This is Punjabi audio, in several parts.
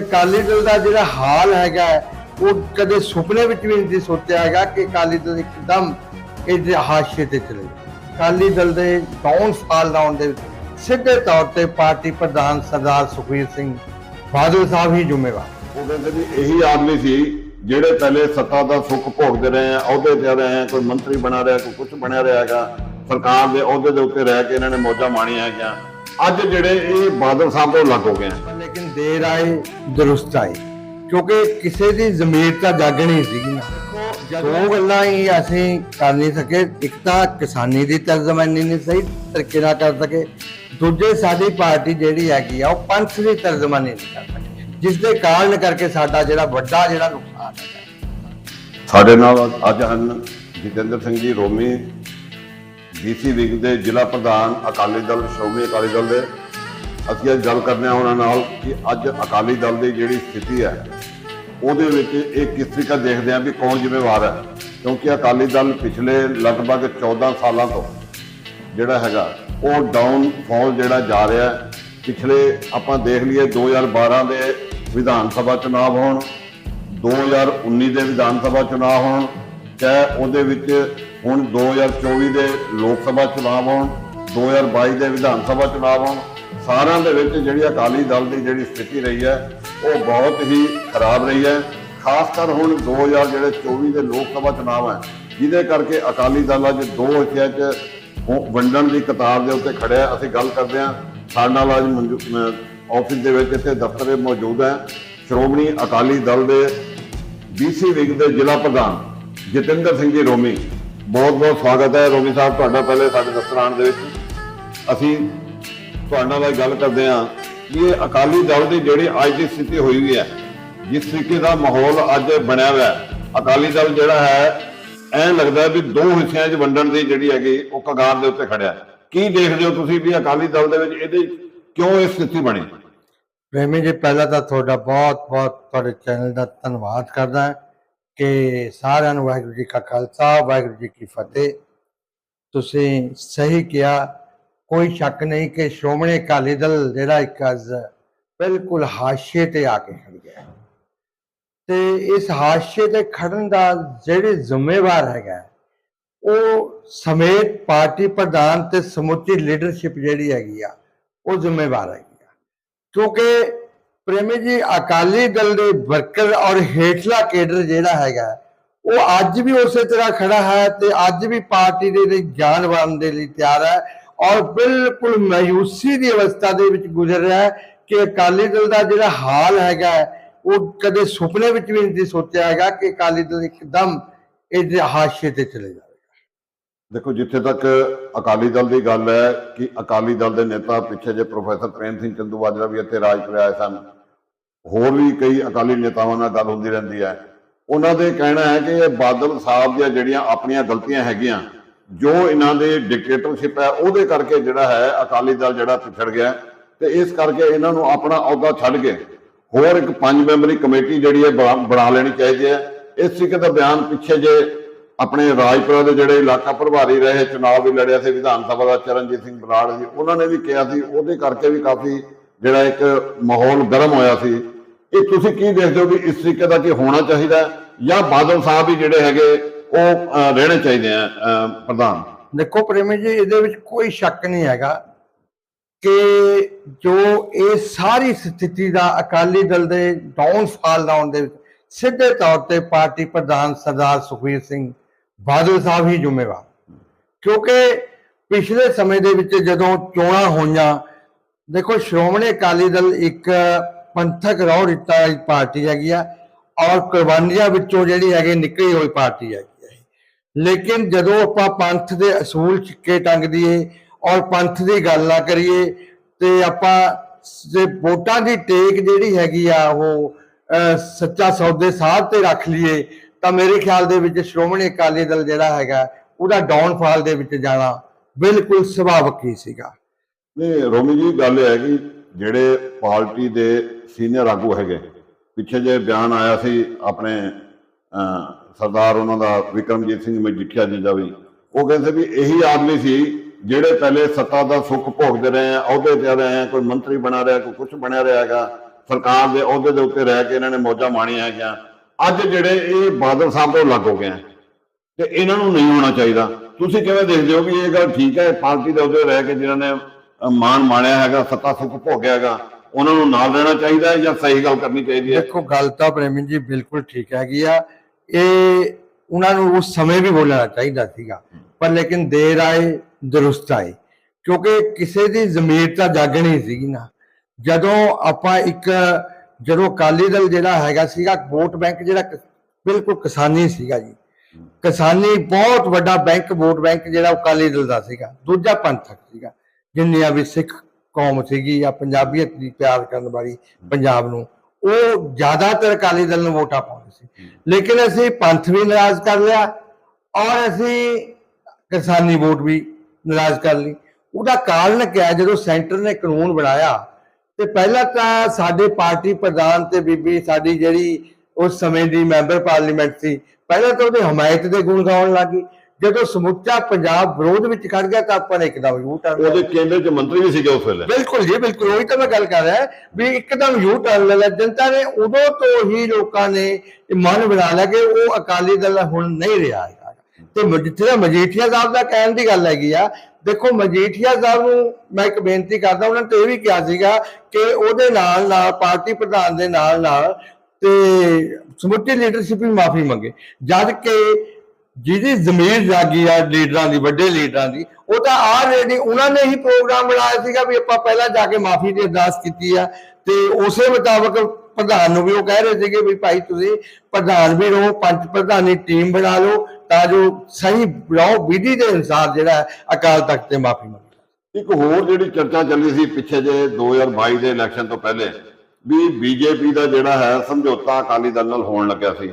ਅਕਾਲੀ ਦਲ ਦਾ ਜਿਹੜਾ ਹਾਲ ਹੈਗਾ, ਉਹ ਕਦੇ ਸੁਪਨੇ ਵਿੱਚ ਵੀ ਨਹੀਂ ਸੋਚਿਆ ਹੈਗਾ ਕਿ ਅਕਾਲੀ ਦਲ ਇੱਕਦਮ ਇਹਦੇ ਹਾਸ਼ੀਏ ਤੇ ਚਲੇ ਅਕਾਲੀ ਦਲ ਦੇ ਡਾਊਨ ਫਾਲ ਡਾਊਨ ਦੇ ਸਿੱਧੇ ਤੌਰ ਤੇ ਪਾਰਟੀ ਪ੍ਰਧਾਨ ਸਰਦਾਰ ਸੁਖਬੀਰ ਸਿੰਘ ਬਾਦਲ ਸਾਹਿਬ ਹੀ ਜ਼ਿੰਮੇਵਾਰ। ਉਹ ਕਹਿੰਦੇ ਵੀ ਇਹੀ ਆਦਮੀ ਸੀ, ਜਿਹੜੇ ਪਹਿਲੇ ਸੱਤਾ ਦਾ ਸੁੱਖ ਭੋਗਦੇ ਰਹੇ ਆ, ਅਹੁਦੇ ਤੇ ਰਹੇ ਆ, ਕੋਈ ਮੰਤਰੀ ਬਣਾ ਰਿਹਾ, ਕੋਈ ਕੁਝ ਬਣਿਆ ਰਿਹਾ ਹੈਗਾ, ਸਰਕਾਰ ਦੇ ਅਹੁਦੇ ਦੇ ਉੱਤੇ ਰਹਿ ਕੇ ਇਹਨਾਂ ਨੇ ਮੌਜਾਂ ਮਾਣੀਆਂ ਹੈਗੀਆਂ। ਅੱਜ ਜਿਹੜੇ ਇਹ ਬਾਦਲ ਸਾਹਿਬ ਤੋਂ ਲੱਗ ਹੋ ਗਏ ਆ। ਲੇਕਿਨ ਦੇਰ ਆਏ ਦਰੁਸਤ ਆਏ। ਕਿਉਂਕਿ ਕਿਸੇ ਦੀ ਜ਼ਮੀਰ ਤਾਂ ਜਾਗਣੀ ਸੀਗੀ ਨਾ ਦੋ ਗੱਲਾਂ ਹੀ ਅਸੀਂ ਕਰ ਨਹੀਂ ਸਕੇ। ਇੱਕ ਤਾਂ ਕਿਸਾਨੀ ਦੀ ਤਰਜਮਾਨੀ ਨਹੀਂ ਸਹੀ ਤਰੀਕੇ ਨਾਲ ਕਰ ਸਕੇ। ਦੂਜੇ ਸਾਡੀ ਪਾਰਟੀ ਜਿਹੜੀ ਹੈਗੀ ਆ ਉਹ ਪੰਥ ਦੀ ਤਰਜਮਾਨੀ ਨਹੀਂ ਕਰ ਸਕੇ। ਜਿਸ ਦੇ ਕਾਰਨ ਕਰਕੇ ਸਾਡਾ ਜਿਹੜਾ ਵੱਡਾ ਜਿਹੜਾ ਨੁਕਸਾਨ ਹੈ ਸਾਡੇ ਨਾਲ ਅੱਜ ਹਨ ਜਤਿੰਦਰ ਸਿੰਘ ਜੀ ਰੋਮੀ ਡੀਸੀ ਵਿੰਗ ਦੇ ਜ਼ਿਲ੍ਹਾ ਪ੍ਰਧਾਨ ਅਕਾਲੀ ਦਲ, ਸ਼੍ਰੋਮਣੀ ਅਕਾਲੀ ਦਲ ਦੇ। ਅਸੀਂ ਅੱਜ ਗੱਲ ਕਰਨੇ ਆ ਉਹਨਾਂ ਨਾਲ ਕਿ ਅੱਜ ਅਕਾਲੀ ਦਲ ਦੀ ਜਿਹੜੀ ਸਥਿਤੀ ਹੈ, ਉਹਦੇ ਵਿੱਚ ਇਹ ਕਿਸ ਤਰੀਕਾ ਦੇਖਦੇ ਆ ਵੀ ਕੌਣ ਜ਼ਿੰਮੇਵਾਰ ਹੈ। ਕਿਉਂਕਿ ਅਕਾਲੀ ਦਲ ਪਿਛਲੇ ਲਗਭਗ 14 ਸਾਲਾਂ ਤੋਂ ਜਿਹੜਾ ਹੈਗਾ, ਉਹ ਡਾਊਨ ਫਾਲ ਜਿਹੜਾ ਜਾ ਰਿਹਾ ਪਿਛਲੇ ਆਪਾਂ ਦੇਖ ਲਈਏ 2012 ਦੇ ਵਿਧਾਨ ਸਭਾ ਚੁਣਾਵ ਹੋਣ 2019 ਦੇ ਵਿਧਾਨ ਸਭਾ ਚੁਣਾਵ ਹੋਣ, ਚਾਹੇ ਉਹਦੇ ਵਿੱਚ ਹੁਣ 2024 ਦੇ ਲੋਕ ਸਭਾ ਚੁਣਾਵ ਹੋਣ 2022 ਦੇ ਵਿਧਾਨ ਸਭਾ ਚੁਣਾਵ ਹੋਣ ਸਾਰਿਆਂ ਦੇ ਵਿੱਚ ਜਿਹੜੀ ਅਕਾਲੀ ਦਲ ਦੀ ਜਿਹੜੀ ਸਥਿਤੀ ਰਹੀ ਹੈ, ਉਹ ਬਹੁਤ ਹੀ ਖਰਾਬ ਰਹੀ ਹੈ। ਖਾਸ ਕਰ ਹੁਣ 2024 ਦੇ ਲੋਕ ਸਭਾ ਚੁਣਾਵ ਹੈ, ਜਿਹਦੇ ਕਰਕੇ ਅਕਾਲੀ ਦਲ ਅੱਜ ਦੋ ਹਿੱਸਿਆਂ 'ਚ ਉਹ ਵੰਡਣ ਦੀ ਕਤਾਰ ਦੇ ਉੱਤੇ ਖੜਿਆ ਅਸੀਂ ਗੱਲ ਕਰਦੇ ਹਾਂ, ਸਾਡੇ ਨਾਲ ਅੱਜ ਮੌਜੂ- ਆਫਿਸ ਦੇ ਵਿੱਚ ਇੱਥੇ ਦਫ਼ਤਰ ਮੌਜੂਦ ਹੈ। ਸ਼੍ਰੋਮਣੀ ਅਕਾਲੀ ਦਲ ਦੇ ਡੀਸੀ ਵਿੰਗ ਦੇ ਜ਼ਿਲ੍ਹਾ ਪ੍ਰਧਾਨ ਜਤਿੰਦਰ ਸਿੰਘ ਜੀ ਰੋਮੀ। ਬਹੁਤ ਬਹੁਤ ਸਵਾਗਤ ਹੈ ਰੋਮੀ ਸਾਹਿਬ, ਤੁਹਾਡਾ ਪਹਿਲੇ ਸਾਡੇ ਦਫ਼ਤਰ ਦੇ ਵਿੱਚ। ਅਸੀਂ ਤੁਹਾਡੇ ਨਾਲ ਗੱਲ ਕਰਦੇ ਹਾਂ ਕਿ ਇਹ ਅਕਾਲੀ ਦਲ ਦੀ ਜਿਹੜੀ ਅੱਜ ਦੀ ਸਥਿਤੀ ਹੋਈ ਹੋਈ ਹੈ, ਜਿਸ ਤਰੀਕੇ ਦਾ ਮਾਹੌਲ ਅੱਜ ਬਣਿਆ ਹੋਇਆ ਅਕਾਲੀ ਦਲ ਜਿਹੜਾ ਹੈ, ਐਂ ਲੱਗਦਾ ਵੀ ਦੋ ਹਿੱਸਿਆਂ 'ਚ ਵੰਡਣ ਦੀ ਜਿਹੜੀ ਹੈਗੀ, ਉਹ ਕਗਾਰ ਦੇ ਉੱਤੇ ਖੜਿਆ ਕੀ ਦੇਖਦੇ ਹੋ ਤੁਸੀਂ ਵੀ ਅਕਾਲੀ ਦਲ ਦੇ ਵਿੱਚ ਇਹਦੇ ਕਿਉਂ ਇਹ ਸਥਿਤੀ ਬਣੀ? ਪ੍ਰੇਮੀ ਜੀ, ਪਹਿਲਾਂ ਤਾਂ ਤੁਹਾਡਾ ਬਹੁਤ ਬਹੁਤ ਤੁਹਾਡੇ ਚੈਨਲ ਦਾ ਧੰਨਵਾਦ ਕਰਦਾ ਹਾਂ। ਕਿ ਸਾਰਿਆਂ ਨੂੰ ਵਾਹਿਗੁਰੂ ਜੀ ਕਾ ਖਾਲਸਾ, ਵਾਹਿਗੁਰੂ ਜੀ ਕੀ ਫਤਿਹ ਤੁਸੀਂ ਸਹੀ ਕਿਹਾ, ਕੋਈ ਸ਼ੱਕ ਨਹੀਂ ਕਿ ਸ਼੍ਰੋਮਣੀ ਅਕਾਲੀ ਦਲ ਜਿਹੜਾ ਇੱਕ ਅੱਜ ਬਿਲਕੁਲ ਹਾਸ਼ੀਏ ਤੇ ਆ ਕੇ ਖੜ ਗਿਆ ਹੈ। ਤੇ ਇਸ ਹਾਸ਼ੀਏ ਤੇ ਖੜਨ ਦਾ ਜਿਹੜੇ ਜ਼ਿੰਮੇਵਾਰ ਹੈਗਾ, ਉਹ ਸਮੇਤ ਪਾਰਟੀ ਪ੍ਰਧਾਨ ਤੇ ਸਮੁੱਚੀ ਲੀਡਰਸ਼ਿਪ ਜਿਹੜੀ ਹੈਗੀ ਆ, ਉਹ ਜ਼ਿੰਮੇਵਾਰ ਹੈਗੀ ਆ ਕਿਉਂਕਿ ਪ੍ਰੇਮੀ ਜੀ, ਅਕਾਲੀ ਦਲ ਦੇ ਵਰਕਰ ਔਰ ਹੇਠਲਾ ਕੇਡਰ ਜਿਹੜਾ ਹੈਗਾ, ਉਹ ਅੱਜ ਵੀ ਉਸੇ ਤਰ੍ਹਾਂ ਖੜਾ ਹੈ ਤੇ ਅੱਜ ਵੀ ਪਾਰਟੀ ਦੇ ਲਈ ਜਾਨ ਵਾਰਨ ਦੇ ਲਈ ਤਿਆਰ ਹੈ ਔਰ ਬਿਲਕੁਲ ਮਾਯੂਸੀ ਦੀ ਅਵਸਥਾ ਦੇ ਵਿੱਚ ਗੁਜ਼ਰ ਰਿਹਾ ਹੈ ਕਿ ਅਕਾਲੀ ਦਲ ਦਾ ਜਿਹੜਾ ਹਾਲ ਹੈਗਾ ਉਹ ਕਦੇ ਸੁਪਨੇ ਵਿੱਚ ਵੀ ਨਹੀਂ ਸੀ ਸੋਚਿਆ ਹੈਗਾ ਕਿ ਅਕਾਲੀ ਦਲ ਇੱਕਦਮ ਇਹਦੇ ਹਾਸ਼ੀਏ ਤੇ ਚਲੇ ਜਾਵੇ। ਦੇਖੋ, ਜਿੱਥੇ ਤੱਕ ਅਕਾਲੀ ਦਲ ਦੀ ਗੱਲ ਹੈ ਕਿ ਅਕਾਲੀ ਦਲ ਦੇ ਨੇਤਾ ਪਿੱਛੇ ਜੇ ਪ੍ਰੋਫੈਸਰ ਪ੍ਰੇਮ ਸਿੰਘ ਚੰਦੂ ਚੰਦੂਮਾਜਰਾ ਵੀ ਇੱਥੇ ਰਾਜ ਕਰ ਸਨ, ਹੋਰ ਵੀ ਕਈ ਅਕਾਲੀ ਨੇਤਾਵਾਂ ਨਾਲ ਗੱਲ ਹੁੰਦੀ ਰਹਿੰਦੀ ਹੈ। ਉਹਨਾਂ ਦੇ ਕਹਿਣਾ ਹੈ ਕਿ ਇਹ ਬਾਦਲ ਸਾਹਿਬ ਦੀਆਂ ਜਿਹੜੀਆਂ ਆਪਣੀਆਂ ਗਲਤੀਆਂ ਹੈਗੀਆਂ, ਜੋ ਇਹਨਾਂ ਦੇ ਡਿਕਟੇਟਰਸ਼ਿਪ ਹੈ, ਉਹਦੇ ਕਰਕੇ ਜਿਹੜਾ ਹੈ ਅਕਾਲੀ ਦਲ ਜਿਹੜਾ ਪਿਛੜ ਗਿਆ ਤੇ ਇਸ ਕਰਕੇ ਇਹਨਾਂ ਨੂੰ ਆਪਣਾ ਅਹੁਦਾ ਛੱਡ ਕੇ ਹੋਰ ਇੱਕ ਪੰਜ ਮੈਂਬਰੀ ਕਮੇਟੀ ਜਿਹੜੀ ਹੈ ਬਣਾ ਬਣਾ ਲੈਣੀ ਚਾਹੀਦੀ ਹੈ। ਇਸ ਤਰੀਕੇ ਦਾ ਬਿਆਨ ਪਿੱਛੇ ਜੇ ਆਪਣੇ ਰਾਜਪੁਰਾ ਦੇ ਜਿਹੜੇ ਇਲਾਕਾ ਪ੍ਰਭਾਰੀ ਰਹੇ ਚੁਣਾਵ ਵੀ ਲੜਿਆ ਸੀ ਵਿਧਾਨ ਸਭਾ ਦਾ ਚਰਨਜੀਤ ਸਿੰਘ ਬਰਾੜ ਜੀ ਉਹਨਾਂ ਨੇ ਵੀ ਕਿਹਾ ਸੀ ਉਹਦੇ ਕਰਕੇ ਵੀ ਕਾਫੀ ਜਿਹੜਾ ਇੱਕ ਮਾਹੌਲ ਗਰਮ ਹੋਇਆ ਸੀ। ਇਹ ਤੁਸੀਂ ਕੀ ਦੇਖਦੇ ਹੋ ਵੀ ਇਸ ਤਰੀਕੇ ਦਾ ਕੀ ਹੋਣਾ ਚਾਹੀਦਾ ਜਾਂ ਬਾਦਲ ਸਾਹਿਬ ਵੀ ਜਿਹੜੇ ਹੈਗੇ ਉਹ ਰਹਿਣੇ ਚਾਹੀਦੇ ਆ ਅਹ, ਪ੍ਰਧਾਨ? ਦੇਖੋ ਪ੍ਰੇਮੀ ਜੀ ਇਹਦੇ ਵਿੱਚ ਕੋਈ ਸ਼ੱਕ ਨਹੀਂ ਹੈਗਾ ਕਿ ਜੋ ਇਹ ਸਾਰੀ ਸਥਿਤੀ ਦਾ ਅਕਾਲੀ ਦਲ ਦੇ ਡਾਊਨ ਫਾਲ ਡਾਊਨ ਦੇ ਸਿੱਧੇ ਤੌਰ ਤੇ ਪਾਰਟੀ ਪ੍ਰਧਾਨ ਸਰਦਾਰ ਸੁਖਬੀਰ ਸਿੰਘ ਬਾਦਲ ਸਾਹਿਬ ਹੀ ਜ਼ਿੰਮੇਵਾਰ। ਕਿਉਂਕਿ ਪਿਛਲੇ ਸਮੇਂ ਦੇ ਵਿੱਚ ਜਦੋਂ ਚੋਣਾਂ ਹੋਈਆਂ ਦੇਖੋ ਸ਼੍ਰੋਮਣੀ ਅਕਾਲੀ ਦਲ ਇੱਕ ਪੰਥਕ ਰੌ ਰਿੱਤਾ ਪਾਰਟੀ ਹੈਗੀ ਆ ਔਰ ਕੁਰਬਾਨੀਆਂ ਵਿੱਚੋਂ ਜਿਹੜੀ ਹੈਗੀ ਨਿਕਲੀ ਹੋਈ ਪਾਰਟੀ ਹੈਗੀ ਹੈ ਲੇਕਿਨ ਜਦੋਂ ਆਪਾਂ ਪੰਥ ਦੇ ਅਸੂਲ ਚਿੱਕੇ ਟੰਗ ਦਈਏ ਔਰ ਪੰਥ ਦੀ ਗੱਲ ਨਾ ਕਰੀਏ ਤੇ ਆਪਾਂ ਜੇ ਵੋਟਾਂ ਦੀ ਟੇਕ ਜਿਹੜੀ ਹੈਗੀ ਆ ਉਹ ਅਹ, ਸੱਚਾ ਸੌਦੇ ਸਾਹਿਬ ਤੇ ਰੱਖ ਲਈਏ ਤਾਂ ਮੇਰੇ ਖਿਆਲ ਦੇ ਵਿੱਚ ਸ਼੍ਰੋਮਣੀ ਅਕਾਲੀ ਦਲ ਜਿਹੜਾ ਹੈਗਾ ਉਹਦਾ ਡਾਊਨਫਾਲ ਦੇ ਵਿੱਚ ਜਾਣਾ ਬਿਲਕੁਲ ਸੁਭਾਵਿਕ ਹੀ ਸੀਗਾ। ਨਹੀਂ ਰੋਮੀ ਜੀ ਗੱਲ ਇਹ ਹੈ ਕਿ ਜਿਹੜੇ ਪਾਰਟੀ ਦੇ ਸੀਨੀਅਰ ਆਗੂ ਹੈਗੇ ਪਿੱਛੇ ਜੇ ਬਿਆਨ ਆਇਆ ਸੀ ਆਪਣੇ ਅਹ, ਸਰਦਾਰ ਉਹਨਾਂ ਦਾ ਵਿਕਰਮਜੀਤ ਸਿੰਘ ਮਜੀਠੀਆ ਜੀ ਦਾ ਵੀ ਉਹ ਕਹਿੰਦੇ ਵੀ ਇਹੀ ਆਦਮੀ ਸੀ ਜਿਹੜੇ ਪਹਿਲੇ ਸੱਤਾ ਦਾ ਸੁੱਖ ਭੋਗਦੇ ਰਹੇ ਆ ਅਹੁਦੇ ਤੇ ਰਹੇ ਆ ਕੋਈ ਮੰਤਰੀ ਬਣਾ ਰਿਹਾ ਕੋਈ ਕੁਝ ਬਣਿਆ ਰਿਹਾ ਹੈਗਾ ਸਰਕਾਰ ਦੇ ਅਹੁਦੇ ਦੇ ਉੱਤੇ ਰਹਿ ਕੇ ਇਹਨਾਂ ਨੇ ਮੌਜਾਂ ਮਾਣੀਆਂ ਹੈਗੀਆਂ। ਅੱਜ ਜਿਹੜੇ ਇਹ ਬਾਦਲ ਸਾਹਿਬ ਤੋਂ ਲੱਗ ਹੋ ਗਏ ਤੇ ਇਹਨਾਂ ਨੂੰ ਨਹੀਂ ਹੋਣਾ ਚਾਹੀਦਾ। ਤੁਸੀਂ ਕਿਵੇਂ ਦੇਖਦੇ ਹੋ ਵੀ ਇਹ ਗੱਲ ਠੀਕ ਹੈ? ਪਾਰਟੀ ਦੇ ਅਹੁਦੇ ਰਹਿ ਕੇ ਜਿਨ੍ਹਾਂ ਨੇ ਮਾਣ ਮਾਣਿਆ ਹੈਗਾ, ਸੱਤਾ ਸੁੱਖ ਭੋਗਿਆ ਹੈਗਾ, ਉਹਨਾਂ ਨੂੰ ਨਾਲ ਰਹਿਣਾ ਚਾਹੀਦਾ ਹੈ ਜਾਂ ਸਹੀ ਗੱਲ ਕਰਨੀ ਚਾਹੀਦੀ ਹੈ? ਦੇਖੋ, ਗੱਲ ਤਾਂ ਪ੍ਰੇਮੀ ਜੀ ਬਿਲਕੁਲ ਠੀਕ ਹੈਗੀ ਆ। ਇਹ ਉਹਨਾਂ ਨੂੰ ਉਸ ਸਮੇਂ ਵੀ ਬੋਲਣਾ ਚਾਹੀਦਾ ਸੀਗਾ, ਪਰ ਲੇਕਿਨ ਦੇਰ ਆਏ, ਦਰੁਸਤ ਆਏ। ਕਿਉਂਕਿ ਕਿਸੇ ਦੀ ਜ਼ਮੀਰ ਤਾਂ ਜਾਗਣੀ ਸੀਗੀ ਨਾ। ਜਦੋਂ ਆਪਾਂ ਇੱਕ ਜਦੋਂ ਅਕਾਲੀ ਦਲ ਜਿਹੜਾ ਹੈਗਾ ਸੀਗਾ, ਵੋਟ ਬੈਂਕ ਜਿਹੜਾ ਬਿਲਕੁਲ ਕਿਸਾਨੀ ਸੀਗਾ ਜੀ। ਕਿਸਾਨੀ ਬਹੁਤ ਵੱਡਾ ਬੈਂਕ, ਵੋਟ ਬੈਂਕ ਜਿਹੜਾ ਅਕਾਲੀ ਦਲ ਦਾ ਸੀਗਾ। ਦੂਜਾ ਪੰਥਕ ਸੀਗਾ। ਜਿੰਨੀਆਂ ਵੀ ਸਿੱਖ ਕੌਮ ਸੀਗੀ ਜਾਂ ਪੰਜਾਬੀਅਤ ਦੀ ਪਿਆਰ ਕਰਨ ਵਾਲੀ ਪੰਜਾਬ ਨੂੰ, ਉਹ ਜ਼ਿਆਦਾਤਰ ਅਕਾਲੀ ਦਲ ਨੂੰ ਵੋਟਾਂ ਪਾਉਂਦੇ ਸੀ। ਲੇਕਿਨ ਅਸੀਂ ਪੰਥ ਵੀ ਨਾਰਾਜ਼ ਕਰ ਲਿਆ ਔਰ ਅਸੀਂ ਕਿਸਾਨੀ ਵੋਟ ਵੀ ਨਾਰਾਜ਼ ਕਰ ਲਈ। ਉਹਦਾ ਕਾਰਨ ਕਿਹਾ ਜਦੋਂ ਸੈਂਟਰ ਨੇ ਕਾਨੂੰਨ ਬਣਾਇਆ ਤੇ ਪਹਿਲਾਂ ਤਾਂ ਸਾਡੇ ਪਾਰਟੀ ਪ੍ਰਧਾਨ ਤੇ ਬੀਬੀ ਸਾਡੀ ਜਿਹੜੀ ਉਸ ਸਮੇਂ ਦੀ ਮੈਂਬਰ ਪਾਰਲੀਮੈਂਟ ਸੀ ਪਹਿਲਾਂ ਤਾਂ ਉਹਦੀ ਹਮਾਇਤ ਦੇ ਗੁਣ ਗਾਉਣ ਲੱਗੀ ਜਦੋਂ ਸਮੁੱਚਾ ਪੰਜਾਬ ਵਿਰੋਧ ਵਿੱਚ ਖੜ ਗਿਆ ਤਾਂ ਆਪਾਂ ਨੇ ਇੱਕਦਮ ਯੂ ਟਰਨ ਉਹਦੇ ਕੇਂਦਰ 'ਚ ਮੰਤਰੀ ਵੀ ਸੀਗੇ ਉਸ ਵੇਲੇ। ਬਿਲਕੁਲ ਜੀ ਬਿਲਕੁਲ ਉਹੀ ਤਾਂ ਮੈਂ ਗੱਲ ਕਰ ਰਿਹਾ ਵੀ ਇੱਕਦਮ ਯੂ ਟਰਨ ਲੈ ਲਿਆ। ਜਨਤਾ ਨੇ ਉਦੋਂ ਤੋਂ ਹੀ ਲੋਕਾਂ ਨੇ ਮਨ ਬਣਾ ਲਿਆ ਕਿ ਉਹ ਅਕਾਲੀ ਦਲ ਹੁਣ ਨਹੀਂ ਰਿਹਾ ਤੇ ਜਿੱਥੇ ਮਜੀਠੀਆ ਸਾਹਿਬ ਦਾ ਕਹਿਣ ਦੀ ਗੱਲ ਹੈਗੀ ਆ ਦੇਖੋ ਮਜੀਠੀਆ ਸਾਹਿਬ ਨੂੰ ਮੈਂ ਇੱਕ ਬੇਨਤੀ ਕਰਦਾ, ਉਹਨਾਂ ਨੇ ਇਹ ਵੀ ਕਿਹਾ ਸੀਗਾ ਕਿ ਉਹਦੇ ਨਾਲ ਨਾਲ ਪਾਰਟੀ ਪ੍ਰਧਾਨ ਦੇ ਨਾਲ ਨਾਲ ਤੇ ਸਮੁੱਚੀ ਲੀਡਰਸ਼ਿਪ ਵੀ ਮਾਫੀ ਮੰਗੇ। ਜਦ ਕਿ ਜਿਹਦੀ ਜ਼ਮੀਰ ਜਾਗੀ ਆ ਲੀਡਰਾਂ ਦੀ, ਵੱਡੇ ਲੀਡਰਾਂ ਦੀ, ਉਹ ਤਾਂ ਆਲਰੇਡੀ ਉਹਨਾਂ ਨੇ ਹੀ ਪ੍ਰੋਗਰਾਮ ਬਣਾਇਆ ਸੀਗਾ ਵੀ ਆਪਾਂ ਪਹਿਲਾਂ ਜਾ ਕੇ ਮਾਫੀ ਦੀ ਅਰਦਾਸ ਕੀਤੀ ਆ ਤੇ ਉਸੇ ਮੁਤਾਬਕ ਪ੍ਰਧਾਨ ਨੂੰ ਵੀ ਉਹ ਕਹਿ ਰਹੇ ਸੀਗੇ ਵੀ ਭਾਈ ਤੁਸੀਂ ਪ੍ਰਧਾਨ ਵੀ ਰਹੋ, ਪੰਜ ਪ੍ਰਧਾਨੀ ਟੀਮ ਬਣਾ ਲਓ ਤਾਂ ਜੋ ਸਹੀ ਰਹੋ ਵਿਧੀ ਦੇ ਅਨੁਸਾਰ ਜਿਹੜਾ ਹੈ, ਅਕਾਲ ਤਖਤ ਤੇ ਮਾਫੀ ਮੰਗੇ। ਇੱਕ ਹੋਰ ਜਿਹੜੀ ਚਰਚਾ ਚੱਲੀ ਸੀ ਪਿੱਛੇ ਜੇ 2022 ਦੇ ਇਲੈਕਸ਼ਨ ਤੋਂ ਪਹਿਲੇ ਵੀ ਬੀਜੇਪੀ ਦਾ ਜਿਹੜਾ ਹੈ ਸਮਝੌਤਾ ਅਕਾਲੀ ਦਲ ਨਾਲ ਹੋਣ ਲੱਗਿਆ ਸੀ।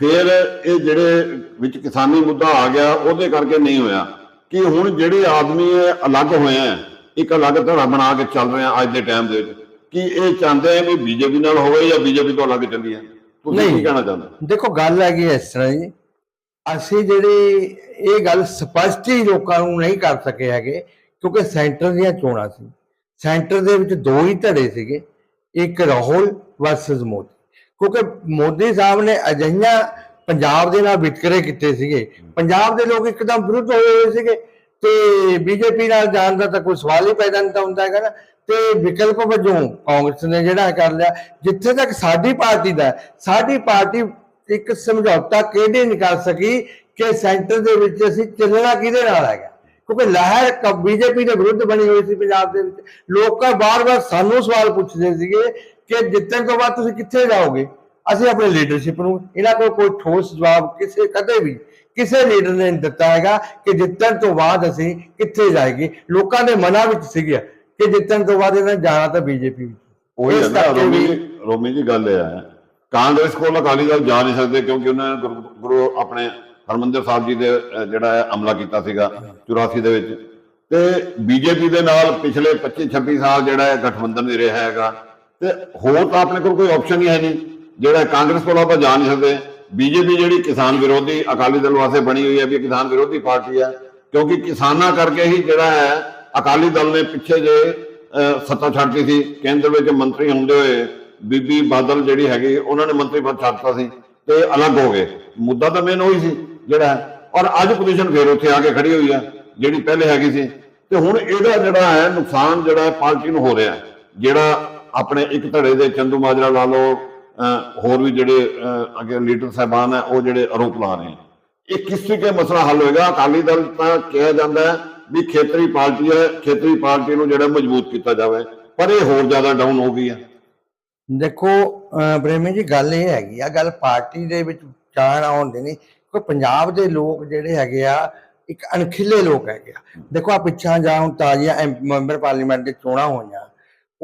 ਫਿਰ ਇਹ ਜਿਹੜੇ ਵਿੱਚ ਕਿਸਾਨੀ ਮੁੱਦਾ ਆ ਗਿਆ ਉਹਦੇ ਕਰਕੇ ਨਹੀਂ ਹੋਇਆ। ਕਿ ਹੁਣ ਜਿਹੜੇ ਆਦਮੀ ਅਲੱਗ ਹੋਏ ਆ ਇੱਕ ਅਲੱਗ ਧੜਾ ਬਣਾ ਕੇ ਚੱਲ ਰਹੇ ਆ ਅੱਜ ਦੇ ਟਾਈਮ ਦੇ ਵਿੱਚ ਕਿ ਇਹ ਚਾਹੁੰਦੇ ਆ ਵੀ ਬੀਜੇਪੀ ਨਾਲ ਹੋਵੇ ਜਾਂ ਬੀਜੇਪੀ ਤੋਂ ਅਲੱਗ ਚੱਲੀਏ। ਤੁਸੀਂ ਕੀ। ਕਹਿਣਾ ਚਾਹੁੰਦੇ ਦੇਖੋ ਗੱਲ ਹੈਗੀ ਇਸ ਤਰ੍ਹਾਂ ਜੀ ਅਸੀਂ ਜਿਹੜੀ ਇਹ ਗੱਲ ਸਪਸ਼ਟ ਹੀ ਲੋਕਾਂ ਨੂੰ ਨਹੀਂ ਕਰ ਸਕੇ ਹੈਗੇ, ਕਿਉਂਕਿ ਸੈਂਟਰ ਦੀਆਂ ਚੋਣਾਂ ਸੀ। ਸੈਂਟਰ ਦੇ ਵਿੱਚ ਦੋ ਹੀ ਧੜੇ ਸੀਗੇ, ਇੱਕ ਰਾਹੁਲ ਵਰਸਸ ਮੋਦੀ। ਕਿਉਂਕਿ ਮੋਦੀ ਸਾਹਿਬ ਨੇ ਅਜਿਹੀਆਂ ਪੰਜਾਬ ਦੇ ਨਾਲ ਵਿਤਕਰੇ ਕੀਤੇ ਸੀਗੇ। ਪੰਜਾਬ ਦੇ ਲੋਕ ਇੱਕਦਮ ਵਿਰੁੱਧ ਹੋਏ ਹੋਏ ਸੀਗੇ ਤੇ ਬੀਜੇਪੀ ਨਾਲ ਜਾਣ ਦਾ ਤਾਂ ਕੋਈ ਸਵਾਲ ਹੀ ਪੈਦਾ ਨਹੀਂ ਤਾਂ ਹੁੰਦਾ ਹੈਗਾ ਨਾ। ਤੇ ਵਿਕਲਪ ਵਜੋਂ ਕਾਂਗਰਸ ਨੇ ਜਿਹੜਾ ਕਰ ਲਿਆ, ਜਿੱਥੇ ਤੱਕ ਸਾਡੀ ਪਾਰਟੀ ਦਾ ਸਾਡੀ ਪਾਰਟੀ ਇੱਕ ਸਮਝੌਤਾ ਕਿਹੜੇ ਨਹੀਂ ਕਰ ਸਕੀ ਕਿ ਸੈਂਟਰ ਦੇ ਵਿੱਚ ਅਸੀਂ ਚੱਲਣਾ ਕਿਹਦੇ ਨਾਲ ਹੈਗਾ? ਕਿਉਂਕਿ ਲਹਿਰ ਬੀਜੇਪੀ ਦੇ ਵਿਰੁੱਧ ਬਣੀ ਹੋਈ ਸੀ ਪੰਜਾਬ ਦੇ ਵਿੱਚ। ਲੋਕਾਂ ਬਾਰ-ਬਾਰ ਸਾਨੂੰ ਸਵਾਲ ਪੁੱਛਦੇ ਸੀਗੇ ਕਿ ਜਿੱਤਣ ਤੋਂ ਬਾਅਦ ਤੁਸੀਂ ਕਿੱਥੇ ਜਾਓਗੇ? ਅਸੀਂ ਆਪਣੀ ਲੀਡਰਸ਼ਿਪ ਨੂੰ ਇਹਨਾਂ ਕੋਲ ਕੋਈ ਠੋਸ ਜਵਾਬ ਕਿਸੇ ਕਦੇ ਵੀ ਕਿਸੇ ਲੀਡਰ ਨੇ ਦਿੱਤਾ ਹੈਗਾ ਕਿ ਜਿੱਤਣ ਤੋਂ ਬਾਅਦ ਅਸੀਂ ਕਿੱਥੇ ਜਾਏਗੇ ਲੋਕਾਂ ਦੇ ਮਨਾਂ ਵਿੱਚ ਸੀਗਾ ਕਿ ਜਿੱਤਣ ਤੋਂ ਬਾਅਦ ਇਹਨਾਂ ਜਾਣਾ ਤਾਂ ਬੀਜੇਪੀ ਵਿੱਚ। ਉਹੀ ਰੋਮੀ ਜੀ ਰੋਮੀ ਜੀ ਗੱਲ ਇਹ ਹੈ ਕਾਂਗਰਸ ਕੋਲ ਅਕਾਲੀ ਦਲ ਜਾ ਨਹੀਂ ਸਕਦੇ ਕਿਉਂਕਿ ਉਹਨਾਂ ਨੇ ਗੁਰੂ ਆਪਣੇ ਹਰਮੰਦਰ ਸਾਹਿਬ ਜੀ ਦੇ ਜਿਹੜਾ ਹੈ, ਹਮਲਾ ਕੀਤਾ ਸੀਗਾ 84 ਦੇ ਵਿੱਚ। ਤੇ ਬੀਜੇਪੀ ਦੇ ਨਾਲ ਪਿਛਲੇ 25 26 ਸਾਲ ਜਿਹੜਾ ਹੈ, ਗਠਬੰਧਨ ਹੀ ਰਿਹਾ ਹੈਗਾ। ਤੇ ਹੋਰ ਤਾਂ ਆਪਣੇ ਕੋਲ ਕੋਈ ਆਪਸ਼ਨ ਹੀ ਹੈ ਨਹੀਂ। ਜਿਹੜਾ ਕਾਂਗਰਸ ਕੋਲ ਆਪਾਂ ਜਾ ਨਹੀਂ ਸਕਦੇ। ਬੀਜੇਪੀ ਜਿਹੜੀ ਕਿਸਾਨ ਵਿਰੋਧੀ ਅਕਾਲੀ ਦਲ ਵਾਸਤੇ ਬਣੀ ਹੋਈ ਹੈ, ਵੀ ਕਿਸਾਨ ਵਿਰੋਧੀ ਪਾਰਟੀ ਹੈ। ਕਿਉਂਕਿ ਕਿਸਾਨਾਂ ਕਰਕੇ ਹੀ ਜਿਹੜਾ ਹੈ, ਅਕਾਲੀ ਦਲ ਨੇ ਪਿੱਛੇ ਜੇ ਅਹ ਸੱਤਾ ਛੱਡਤੀ ਸੀ। ਕੇਂਦਰ ਵਿੱਚ ਮੰਤਰੀ ਹੁੰਦੇ ਹੋਏ ਬੀਬੀ ਬਾਦਲ ਜਿਹੜੀ ਹੈਗੀ, ਉਹਨਾਂ ਨੇ ਮੰਤਰੀ ਪਦ ਛੱਡਤਾ ਸੀ ਤੇ ਅਲੱਗ ਹੋ ਗਏ ਮੁੱਦਾ ਤਾਂ ਮੇਨ ਉਹੀ ਸੀ ਜਿਹੜਾ ਹੈ। ਔਰ ਅੱਜ ਪੋਜੀਸ਼ਨ ਫੇਰ ਉੱਥੇ ਆ ਕੇ ਖੜੀ ਹੋਈ ਹੈ ਜਿਹੜੀ ਪਹਿਲੇ ਹੈਗੀ ਸੀ ਤੇ ਹੁਣ ਇਹਦਾ ਜਿਹੜਾ ਹੈ, ਨੁਕਸਾਨ ਜਿਹੜਾ ਹੈ ਪਾਰਟੀ ਨੂੰ ਹੋ ਰਿਹਾ ਹੈ। ਜਿਹੜਾ ਆਪਣੇ ਇੱਕ ਧੜੇ ਦੇ ਚੰਦੂ ਮਾਜਰਾ ਲਾ ਲਓ ਅਹ ਹੋਰ ਵੀ ਜਿਹੜੇ ਅੱਗੇ ਲੀਡਰ ਸਾਹਿਬਾਨ ਹੈ, ਉਹ ਜਿਹੜੇ ਆਰੋਪ ਲਾ ਰਹੇ ਹੈ ਇਹ ਕਿਸ ਤਰੀਕੇ ਮਸਲਾ ਹੱਲ ਹੋਏਗਾ ਅਕਾਲੀ ਦਲ ਤਾਂ ਕਿਹਾ ਜਾਂਦਾ ਹੈ ਵੀ ਖੇਤਰੀ ਪਾਰਟੀ ਹੈ, ਖੇਤਰੀ ਪਾਰਟੀ ਨੂੰ ਜਿਹੜਾ ਮਜ਼ਬੂਤ ਕੀਤਾ ਜਾਵੇ, ਪਰ ਇਹ ਹੋਰ ਜ਼ਿਆਦਾ ਡਾਊਨ ਹੋ ਗਈ ਹੈ ਦੇਖੋ, ਅਹ ਪ੍ਰੇਮੀ ਜੀ, ਗੱਲ ਇਹ ਹੈਗੀ ਆ, ਗੱਲ ਪਾਰਟੀ ਦੇ ਵਿੱਚ ਚਾਣ ਆਉਣ ਨਹੀਂ ਕੋਈ ਪੰਜਾਬ ਦੇ ਲੋਕ ਜਿਹੜੇ ਹੈਗੇ ਆ, ਇੱਕ ਅਣਖਿੱਲੇ ਲੋਕ ਹੈਗੇ ਆ। ਦੇਖੋ ਆ ਪਿੱਛਾਂ ਜਾ ਹੁਣ ਤਾਜ਼ੀਆਂ ਮੈਂਬਰ ਪਾਰਲੀਮੈਂਟ ਦੇ ਚੋਣਾਂ ਹੋਈਆਂ।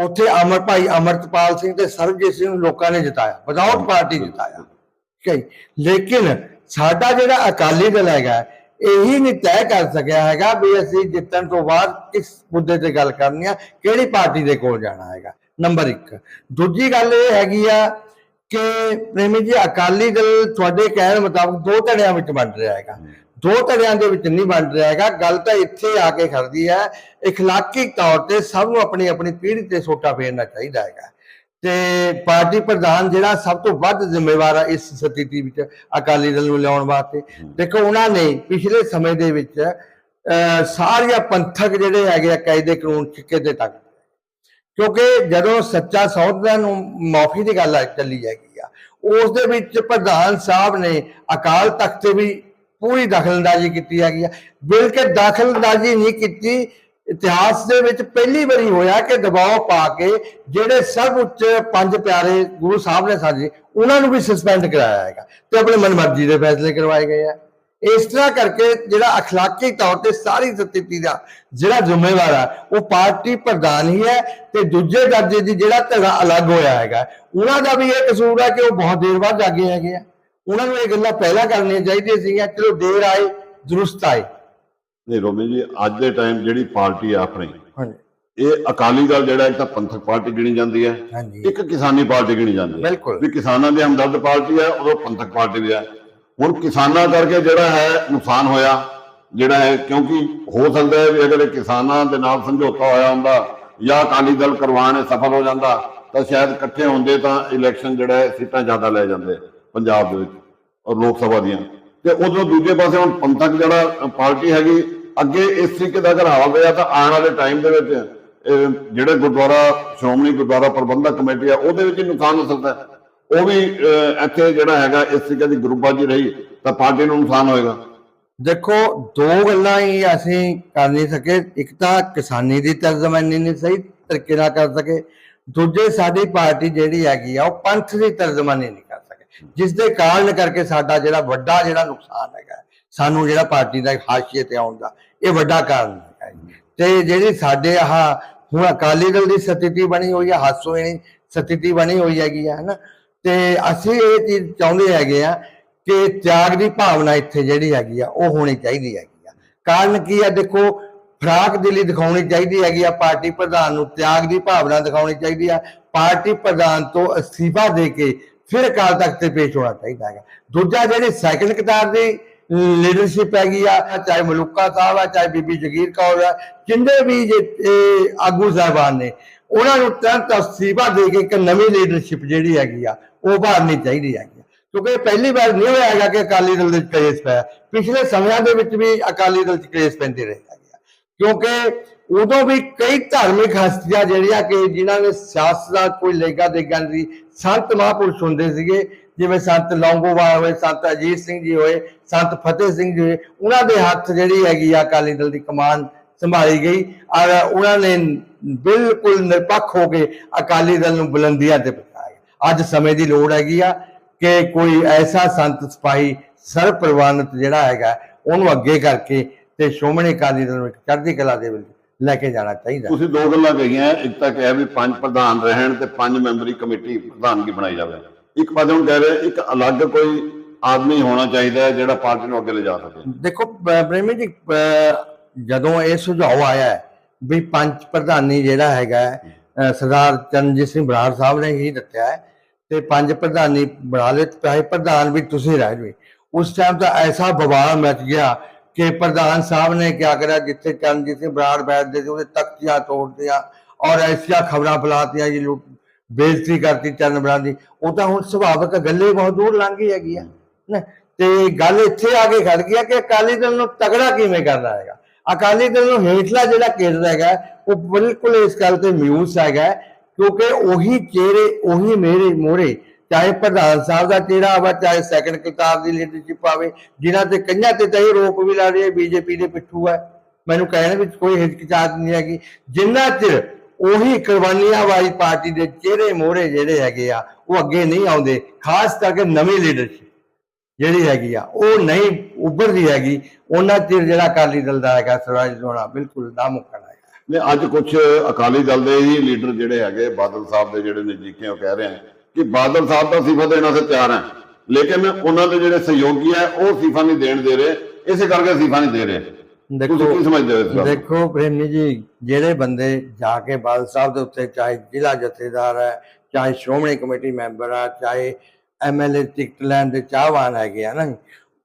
ਉੱਥੇ ਅਮਰ, ਭਾਈ ਅਮਰਤਪਾਲ ਸਿੰਘ ਤੇ ਸਰਬਜੀਤ ਸਿੰਘ ਨੂੰ ਲੋਕਾਂ ਨੇ ਜਿਤਾਇਆ, ਵਿਦਆਊਟ ਪਾਰਟੀ ਜਿਤਾਇਆ। ਠੀਕ ਹੈ ਜੀ। ਲੇਕਿਨ ਸਾਡਾ ਜਿਹੜਾ ਅਕਾਲੀ ਦਲ ਹੈਗਾ, ਇਹੀ ਨਹੀਂ ਤੈਅ ਕਰ ਸਕਿਆ ਹੈਗਾ ਵੀ ਅਸੀਂ ਜਿੱਤਣ ਤੋਂ ਬਾਅਦ ਕਿਸ ਮੁੱਦੇ ਤੇ ਗੱਲ ਕਰਨੀ ਆ, ਕਿਹੜੀ ਪਾਰਟੀ ਦੇ ਕੋਲ ਜਾਣਾ ਹੈਗਾ। ਨੰਬਰ 1 ਦੂਜੀ ਗੱਲ ਇਹ ਹੈਗੀ ਆ ਕਿ ਪ੍ਰੇਮੀ ਜੀ ਅਕਾਲੀ ਦਲ ਤੁਹਾਡੇ ਕਹਿਣ ਮੁਤਾਬਕ ਦੋ ਧੜਿਆਂ ਵਿੱਚ ਵੰਡ ਰਿਹਾ ਹੈਗਾ ਦੋ ਧੜਿਆਂ ਦੇ ਵਿੱਚ ਨਹੀਂ ਵੰਡ ਰਿਹਾ ਹੈਗਾ ਗੱਲ ਤਾਂ ਇੱਥੇ ਆ ਕੇ ਖੜਦੀ ਹੈ اخلاقی ਤੌਰ ਤੇ ਸਭ ਨੂੰ ਆਪਣੀ ਆਪਣੀ ਪੀੜ੍ਹੀ ਤੇ ਸੋਟਾ ਫੇਰਨਾ ਚਾਹੀਦਾ ਹੈਗਾ ਤੇ ਪਾਰਟੀ ਪ੍ਰਧਾਨ ਜਿਹੜਾ ਸਭ ਤੋਂ ਵੱਧ ਜ਼ਿੰਮੇਵਾਰ ਆ ਇਸ ਸਥਿਤੀ ਵਿੱਚ ਅਕਾਲੀ ਦਲ ਨੂੰ ਲਿਆਉਣ ਵਾਸਤੇ ਦੇਖੋ ਉਹਨਾਂ ਨੇ ਪਿਛਲੇ ਸਮੇਂ ਦੇ ਵਿੱਚ ਅਹ, ਸਾਰੀਆਂ ਪੰਥਕ ਜਿਹੜੇ ਹੈਗੇ ਆ ਕਾਇਦੇ ਕਾਨੂੰਨ ਛਿੱਕੇ ਤੇ ਤੱਕ ਕਿਉਂਕਿ ਜਦੋਂ ਸੱਚਾ ਸੌਦਾ ਨੂੰ ਮਾਫੀ ਦੀ ਗੱਲ ਚੱਲੀ ਹੈਗੀ ਆ। ਉਸ ਦੇ ਵਿੱਚ ਪ੍ਰਧਾਨ ਸਾਹਿਬ ਨੇ ਅਕਾਲ ਤਖਤ ਤੇ ਵੀ ਪੂਰੀ ਦਖਲਅੰਦਾਜ਼ੀ ਕੀਤੀ ਹੈਗੀ ਆ। ਬਿਲਕੁਲ ਦਖਲਅੰਦਾਜ਼ੀ ਨਹੀਂ ਕੀਤੀ, ਇਤਿਹਾਸ ਦੇ ਵਿੱਚ ਪਹਿਲੀ ਵਾਰੀ ਹੋਇਆ ਕਿ ਦਬਾਅ ਪਾ ਕੇ ਜਿਹੜੇ ਸਭ ਉੱਚ ਪੰਜ ਪਿਆਰੇ ਗੁਰੂ ਸਾਹਿਬ ਨੇ ਸਾਡੇ, ਉਹਨਾਂ ਨੂੰ ਵੀ ਸਸਪੈਂਡ ਕਰਾਇਆ ਹੈਗਾ। ਤੇ ਆਪਣੇ ਮਨਮਰਜ਼ੀ ਦੇ ਫੈਸਲੇ ਕਰਵਾਏ ਗਏ ਆ। ਇਸ ਤਰ੍ਹਾਂ ਕਰਕੇ ਜਿਹੜਾ اخلاقی ਤੌਰ ਤੇ ਸਾਰੀ ਸਥਿਤੀ ਦਾ ਜਿਹੜਾ ਜ਼ਿੰਮੇਵਾਰ ਆ ਉਹ ਪਾਰਟੀ ਪ੍ਰਧਾਨ ਹੀ ਹੈ ਤੇ ਦੂਜੇ ਦਰਜੇ ਦੀ ਜਿਹੜਾ ਧੜਾ ਅਲੱਗ ਹੋਇਆ ਹੈਗਾ ਉਹਨਾਂ ਦਾ ਵੀ ਇਹ ਕਸੂਰ ਹੈ ਕਿ ਉਹ ਬਹੁਤ ਦੇਰ ਬਾਅਦ ਜਾਗੇ ਹੈਗੇ ਆ ਉਹਨਾਂ ਨੂੰ ਇਹ ਗੱਲਾਂ ਪਹਿਲਾਂ ਕਰਨੀਆਂ ਚਾਹੀਦੀਆਂ ਸੀਗੀਆਂ ਚਲੋ ਦੇਰ ਆਏ ਦਰੁਸਤ ਆਏ ਨਹੀਂ ਰੋਮੀ ਜੀ ਅੱਜ ਦੇ ਟਾਈਮ ਜਿਹੜੀ ਪਾਰਟੀ ਆ ਆਪਣੀ ਹਾਂਜੀ ਇਹ ਅਕਾਲੀ ਦਲ ਜਿਹੜਾ ਇੱਕ ਤਾਂ ਪੰਥਕ ਪਾਰਟੀ ਗਿਣੀ ਜਾਂਦੀ ਹੈ ਹਾਂਜੀ ਇੱਕ ਕਿਸਾਨੀ ਪਾਰਟੀ ਗਿਣੀ ਜਾਂਦੀ ਹੈ ਬਿਲਕੁਲ। ਵੀ ਕਿਸਾਨਾਂ ਦੀ ਹਮਦਰਦ ਪਾਰਟੀ ਹੈ ਉਦੋਂ ਪੰਥਕ ਪਾਰਟੀ ਵੀ ਹੈ ਹੁਣ ਕਿਸਾਨਾਂ ਕਰਕੇ ਜਿਹੜਾ ਹੈ ਨੁਕਸਾਨ ਹੋਇਆ, ਜਿਹੜਾ ਹੈ ਕਿਉਂਕਿ ਹੋ ਸਕਦਾ ਹੈ ਵੀ ਅਗਰ ਕਿਸਾਨਾਂ ਦੇ ਨਾਲ ਸਮਝੌਤਾ ਹੋਇਆ ਹੁੰਦਾ ਜਾਂ ਅਕਾਲੀ ਦਲ ਕਰਵਾਣੇ ਸਫਲ ਹੋ ਜਾਂਦਾ, ਤਾਂ ਸ਼ਾਇਦ ਇਕੱਠੇ ਹੁੰਦੇ ਤਾਂ ਇਲੈਕਸ਼ਨ ਜਿਹੜਾ ਹੈ ਸੀਟਾਂ ਜ਼ਿਆਦਾ ਲੈ ਜਾਂਦੇ ਪੰਜਾਬ ਦੇ ਵਿੱਚ ਔਰ ਲੋਕ ਸਭਾ ਦੀਆਂ। ਤੇ ਉਧਰੋਂ ਦੂਜੇ ਪਾਸੇ ਹੁਣ ਪੰਥਕ ਜਿਹੜਾ ਪਾਰਟੀ ਹੈਗੀ, ਅੱਗੇ ਇਸ ਤਰੀਕੇ ਦਾ ਅਗਰ ਹਾਲ ਰਿਹਾ ਤਾਂ ਆਉਣ ਵਾਲੇ ਟਾਈਮ ਦੇ ਵਿੱਚ ਜਿਹੜੇ ਗੁਰਦੁਆਰਾ, ਸ਼੍ਰੋਮਣੀ ਗੁਰਦੁਆਰਾ ਪ੍ਰਬੰਧਕ ਕਮੇਟੀ ਆ, ਉਹਦੇ ਵਿੱਚ ਹੀ ਨੁਕਸਾਨ ਹੋ ਸਕਦਾ ਹੈ। ਉਹ ਵੀ ਇੱਥੇ ਜਿਹੜਾ ਹੈਗਾ, ਇਸ ਤਰੀਕੇ ਦੀ ਗਰੁੱਪਬਾਜ਼ੀ ਰਹੀ, ਤਾਂ ਪਾਰਟੀ ਨੂੰ ਨੁਕਸਾਨ ਹੋਏਗਾ। ਦੇਖੋ, ਦੋ ਗੱਲਾਂ ਹੀ ਅਸੀਂ ਕਰ ਨਹੀਂ ਸਕੇ। ਇੱਕ ਤਾਂ ਕਿਸਾਨੀ ਦੀ ਤਰਜਮਾਨੀ ਨਹੀਂ ਸਹੀ ਤਰੀਕੇ ਨਾਲ ਕਰ ਸਕੇ। ਦੂਜੇ, ਸਾਡੀ ਪਾਰਟੀ ਜਿਹੜੀ ਹੈਗੀ ਆ, ਉਹ ਪੰਥ ਦੀ ਤਰਜਮਾਨੀ ਨਹੀਂ ਕਰ ਸਕੇ। ਜਿਸ ਦੇ ਕਾਰਨ ਕਰਕੇ ਸਾਡਾ ਜਿਹੜਾ ਵੱਡਾ ਜਿਹੜਾ ਨੁਕਸਾਨ ਹੈਗਾ, ਸਾਨੂੰ ਜਿਹੜਾ ਪਾਰਟੀ ਦਾ ਹਾਸ਼ੀਏ ਤੇ ਆਉਣ ਦਾ, ਇਹ ਵੱਡਾ ਕਾਰਨ ਹੈਗਾ ਤੇ ਜਿਹੜੀ ਸਾਡੇ ਆਹ, ਹੁਣ ਅਕਾਲੀ ਦਲ ਦੀ ਸਥਿਤੀ ਬਣੀ ਹੋਈ ਹੈ ਹਾਸੋਹੀਣੀ ਸਥਿਤੀ ਬਣੀ ਹੋਈ ਹੈਗੀ ਆ, ਹਨਾ? ਤੇ ਅਸੀਂ ਇਹ ਚੀਜ਼ ਚਾਹੁੰਦੇ ਹੈਗੇ ਆ ਕਿ ਤਿਆਗ ਦੀ ਭਾਵਨਾ ਇੱਥੇ ਜਿਹੜੀ ਹੈਗੀ ਆ, ਉਹ ਹੋਣੀ ਚਾਹੀਦੀ ਹੈਗੀ ਆ। ਕਾਰਨ ਕੀ ਆ ਦੇਖੋ, ਫਰਾਕ ਦਿਲੀ ਦਿਖਾਉਣੀ ਚਾਹੀਦੀ ਹੈਗੀ ਆ, ਪਾਰਟੀ ਪ੍ਰਧਾਨ ਨੂੰ ਤਿਆਗ ਦੀ ਭਾਵਨਾ ਦਿਖਾਉਣੀ ਚਾਹੀਦੀ ਆ, ਪਾਰਟੀ ਪ੍ਰਧਾਨ ਤੋਂ ਅਸਤੀਫਾ ਦੇ ਕੇ ਫਿਰ ਅਕਾਲ ਤਖਤ ਤੇ ਪੇਸ਼ ਹੋਣਾ ਚਾਹੀਦਾ ਹੈਗਾ। ਦੂਜਾ ਜਿਹੜੀ ਸੈਕੰਡ ਕਤਾਰ ਦੀ ਲੀਡਰਸ਼ਿਪ ਹੈਗੀ ਆ, ਚਾਹੇ ਮਲੂਕਾ ਸਾਹਿਬ ਆ, ਚਾਹੇ ਬੀਬੀ ਜਗੀਰ ਕੌਰ ਆ ਜਿੰਦੇ ਵੀ ਜੇ ਆਗੂ ਸਾਹਿਬਾਨ ਨੇ ਉਹਨਾਂ ਨੂੰ ਤੁਰੰਤ ਅਸਤੀਫਾ ਦੇ ਕੇ ਇੱਕ ਨਵੀਂ ਲੀਡਰਸ਼ਿਪ ਜਿਹੜੀ ਹੈਗੀ ਆ ਉਹ ਬਾਹਰਨੀ ਚਾਹੀਦੀ ਹੈਗੀ ਆ। ਕਿਉਂਕਿ ਪਹਿਲੀ ਵਾਰ ਨਹੀਂ ਹੋਇਆ ਹੈਗਾ ਕਿ ਅਕਾਲੀ ਦਲ ਦੇ ਵਿੱਚ ਪਿਆ। ਪਿਛਲੇ ਸਮਿਆਂ ਦੇ ਵਿੱਚ ਵੀ ਅਕਾਲੀ ਦਲ ਚ ਕਲੇਸ਼ ਪੈਂਦੇ ਰਹੇ ਹੈਗੇ ਆ। ਕਿਉਂਕਿ ਉਦੋਂ ਵੀ ਕਈ ਧਾਰਮਿਕ ਹਸਤੀਆਂ ਜਿਹੜੀਆਂ ਕਿ ਜਿਨ੍ਹਾਂ ਨੇ ਸਿਆਸਤ ਦਾ ਕੋਈ ਲੇਗਾ ਦੇਗਾ ਨਹੀਂ ਸੀ, ਸੰਤ ਮਹਾਂਪੁਰਸ਼ ਹੁੰਦੇ ਸੀਗੇ ਜਿਵੇਂ ਸੰਤ ਲੌਂਗੋਵਾਲ ਹੋਏ ਸੰਤ ਅਜੀਤ ਸਿੰਘ ਜੀ ਹੋਏ ਸੰਤ ਫਤਿਹ ਸਿੰਘ ਜੀ ਹੋਏ ਉਹਨਾਂ ਦੇ ਹੱਥ ਜਿਹੜੀ ਹੈਗੀ ਆ ਅਕਾਲੀ ਦਲ ਦੀ ਕਮਾਨ ਸੰਭਾਲੀ ਗਈ। ਔਰ ਉਹਨਾਂ ਨੇ ਬਿਲਕੁਲ ਨਿਰਪੱਖ ਹੋ ਕੇ ਅਕਾਲੀ ਦਲ ਨੂੰ ਬੁਲੰਦੀਆਂ ਤੇ ਪਹੁੰਚਾਇਆ ਅੱਜ ਸਮੇਂ ਦੀ ਲੋੜ ਹੈਗੀ ਆ ਕਿ ਕੋਈ ਐਸਾ ਸੰਤ ਸਿਪਾਹੀ ਸਰਪ੍ਰਵਾਨਿਤ ਜਿਹੜਾ ਹੈਗਾ ਉਹਨੂੰ ਅੱਗੇ ਕਰਕੇ ਤੇ ਸ਼੍ਰੋਮਣੀ ਅਕਾਲੀ ਦਲ ਨੂੰ ਇੱਕ ਚੜ੍ਹਦੀ ਕਲਾ ਦੇ ਵਿੱਚ ਲੈ ਕੇ ਜਾਣਾ ਚਾਹੀਦਾ। ਤੁਸੀਂ ਦੋ ਗੱਲਾਂ ਕਹੀਆਂ ਇੱਕ ਤਾਂ ਕਿਹਾ ਵੀ ਪੰਜ ਪ੍ਰਧਾਨ ਰਹਿਣ ਤੇ ਪੰਜ ਮੈਂਬਰੀ ਕਮੇਟੀ ਪ੍ਰਧਾਨਗੀ ਬਣਾਈ ਜਾਵੇ। ਇੱਕ ਪਾਸੇ ਹੁਣ ਕਹਿ ਰਹੇ ਇੱਕ ਅਲੱਗ ਕੋਈ ਆਦਮੀ ਹੋਣਾ ਚਾਹੀਦਾ ਹੈ ਜਿਹੜਾ ਪਾਰਟੀ ਨੂੰ ਅੱਗੇ ਲਿਜਾ ਸਕੇ। ਦੇਖੋ ਪ੍ਰੇਮੀ ਜੀ ਜਦੋਂ ਇਹ ਸੁਝਾਅ ਆਇਆ ਹੈ ਵੀ ਪੰਜ ਪ੍ਰਧਾਨੀ ਜਿਹੜਾ ਹੈਗਾ ਸਰਦਾਰ ਚਰਨਜੀਤ ਸਿੰਘ ਬਰਾੜ ਸਾਹਿਬ ਨੇ ਹੀ ਦਿੱਤਾ ਹੈ ਤੇ ਪੰਜ ਪ੍ਰਧਾਨੀ ਬਣਾ ਲਏ ਚਾਹੇ ਪ੍ਰਧਾਨ ਵੀ ਤੁਸੀਂ ਰਹਿ ਜਾਵੇ ਉਸ ਟਾਈਮ ਤਾਂ ਐਸਾ ਬਵਾਲ ਮਚ ਗਿਆ ਕਿ ਪ੍ਰਧਾਨ ਸਾਹਿਬ ਨੇ ਕਿਆ ਕਰਿਆ ਜਿੱਥੇ ਚਰਨਜੀਤ ਸਿੰਘ ਬਰਾੜ ਬੈਠਦੇ ਸੀ ਉਹਦੇ ਤਖਤੀਆਂ ਤੋੜਦੀਆਂ ਔਰ ਐਸੀਆਂ ਖਬਰਾਂ ਫੈਲਾਤੀਆਂ ਜੀ ਬੇਇੱਜ਼ਤੀ ਕਰਤੀ ਚਰਨ ਬਰਾੜ ਦੀ। ਉਹ ਤਾਂ ਹੁਣ ਸੁਭਾਵਕ ਗੱਲੇ ਬਹੁਤ ਦੂਰ ਲੰਘ ਗਈ ਹੈਗੀ ਆ ਨਾ। ਤੇ ਗੱਲ ਇੱਥੇ ਆ ਕੇ ਖੜ ਗਿਆ ਕਿ ਅਕਾਲੀ ਦਲ ਨੂੰ ਤਗੜਾ ਕਿਵੇਂ ਕਰਨਾ ਹੈਗਾ? ਅਕਾਲੀ ਦਲ ਨੂੰ ਹੇਠਲਾ ਜਿਹੜਾ ਕੇਂਦਰ ਹੈਗਾ, ਉਹ ਬਿਲਕੁਲ ਇਸ ਗੱਲ ਤੇ ਮਿਊਸ ਹੈਗਾ, ਕਿਉਂਕਿ ਉਹੀ ਚਿਹਰੇ, ਉਹੀ ਮੇਰੇ ਮੋਹਰੇ, ਚਾਹੇ ਪ੍ਰਧਾਨ ਸਾਹਿਬ ਦਾ ਚਿਹਰਾ ਆਵੇ, ਚਾਹੇ ਸੈਕੰਡ ਕਤਾਰ ਦੀ ਲੀਡਰਸ਼ਿਪ ਆਵੇ, ਜਿਨ੍ਹਾਂ ਤੇ ਕਈਆਂ ਤੇ ਤਾਂ ਇਹ ਰੋਕ ਵੀ ਲਾ ਰਹੀ ਹੈ, ਬੀਜੇਪੀ ਦੇ ਪਿੱਠੂ ਹੈ। ਮੈਨੂੰ ਕਹਿਣ ਵਿੱਚ ਕੋਈ ਹਿਚਕਿਚਾਹਟ ਨਹੀਂ ਹੈਗੀ। ਜਿੰਨਾ ਚਿਰ ਉਹੀ ਕੁਰਬਾਨੀਆਂ ਵਾਲੀ ਪਾਰਟੀ ਦੇ ਚਿਹਰੇ ਮੋਹਰੇ ਜਿਹੜੇ ਹੈਗੇ ਆ, ਉਹ ਅੱਗੇ ਨਹੀਂ ਆਉਂਦੇ, ਖਾਸ ਕਰਕੇ ਨਵੀਂ ਲੀਡਰਸ਼ਿਪ ਜਿਹੜੀ ਹੈਗੀ ਆ ਉਹ ਨਹੀਂ ਉੱਭਰਦੀ ਹੈਗੀ ਉਹਨਾਂ ਚਿਰ ਜਿਹੜਾ ਅਕਾਲੀ ਦਲ ਦਾ ਹੈਗਾ ਸਵਰਾਜ ਹੋਣਾ ਬਿਲਕੁਲ ਨਾਮੁਮਕਿਨ ਹੈ ਨੇ ਅੱਜ ਕੁਝ ਅਕਾਲੀ ਦਲ ਦੇ ਹੀ ਲੀਡਰ ਜਿਹੜੇ ਹੈਗੇ ਬਾਦਲ ਸਾਹਿਬ ਦੇ ਜਿਹੜੇ ਨਜ਼ਦੀਕੀ ਉਹ ਕਹਿ ਰਹੇ ਹਨ ਕਿ ਬਾਦਲ ਸਾਹਿਬ ਦਾ ਸਿਫਾ ਦੇਣਾ ਸੇ ਤਿਆਰ ਹੈ ਲੇਕਿਨ ਉਹਨਾਂ ਦੇ ਜਿਹੜੇ ਸਹਿਯੋਗੀ ਹੈ ਉਹ ਸਿਫਾ ਨਹੀਂ ਦੇਣ ਦੇ ਰਹੇ ਇਸੇ ਕਰਕੇ ਸਿਫਾ ਨਹੀਂ ਦੇ ਰਹੇ ਤੁਸੀਂ ਕੀ ਸਮਝਦੇ ਹੋ ਇਸ ਨੂੰ? ਦੇਖੋ ਪ੍ਰੇਮੀ ਜੀ ਜਿਹੜੇ ਬੰਦੇ ਜਾ ਕੇ ਬਾਦਲ ਸਾਹਿਬ ਦੇ ਉੱਤੇ ਚਾਹੇ ਜ਼ਿਲ੍ਹਾ ਜਥੇਦਾਰ ਹੈ ਚਾਹੇ ਸ਼੍ਰੋਮਣੀ ਕਮੇਟੀ ਮੈਂਬਰ ਆ ਚਾਹੇ ਐਮਐਲਏ ਟਿਕਟ ਲੈਣ ਦੇ ਚਾਹਵਾਨ ਹੈਗੇ ਆ ਨਾ